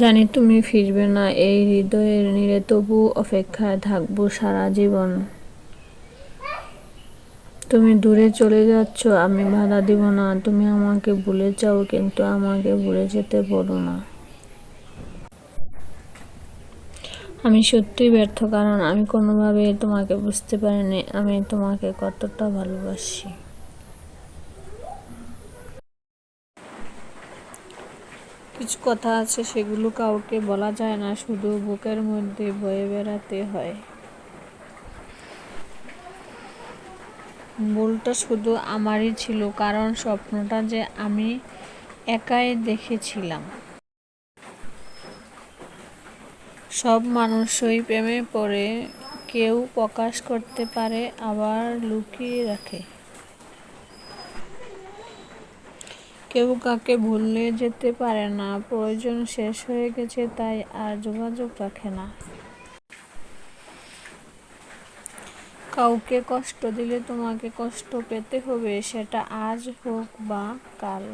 জানি তুমি ফিরবে না, এই হৃদয়ের নিরে তবু অপেক্ষায় থাকব সারা জীবন। তুমি দূরে চলে যাচ্ছ, আমি বাধা দিব না, তুমি আমাকে ভুলে যাও, কিন্তু আমাকে ভুলে যেতে বলো না। আমি সত্যিই ব্যর্থ, কারণ আমি কোনোভাবে তোমাকে বুঝতে পারিনি, আমি তোমাকে কতটা ভালোবাসি। কিছু কথা আছে সেগুলো কাউকে বলা যায় না, শুধু বুকের মধ্যে বয়ে বেড়াতে হয়। ভুলটা শুধু আমারই ছিল, কারণ স্বপ্নটা যে আমি একাই দেখেছিলাম। সব মানুষই প্রেমে পড়ে, কেউ প্রকাশ করতে পারে, আবার লুকিয়ে রাখে। কেউ কাকে ভুলে যেতে পারে না। প্রয়োজন শেষ হয়ে গেছে, তাই আর যোগাযোগ রাখে না। কাউকে কষ্ট দিলে তোমাকে কষ্ট পেতে হবে, সেটা আজ হোক বা কাল।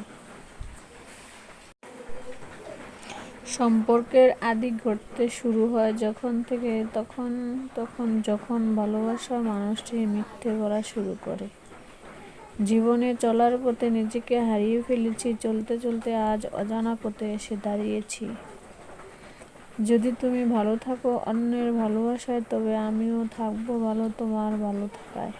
সম্পর্কের আদি ঘটতে শুরু হয় যখন থেকে তখন তখন যখন ভালোবাসার মানুষটি মিথ্যে করা শুরু করে। জীবনে চলার পথে নিজেকে হারিয়ে ফেলেছি, চলতে চলতে আজ অজানা পথে এসে দাঁড়িয়েছি। যদি তুমি ভালো থাকো অন্যের ভালোবাসায়, তবে আমিও থাকব ভালো তোমার ভালো থাকায়।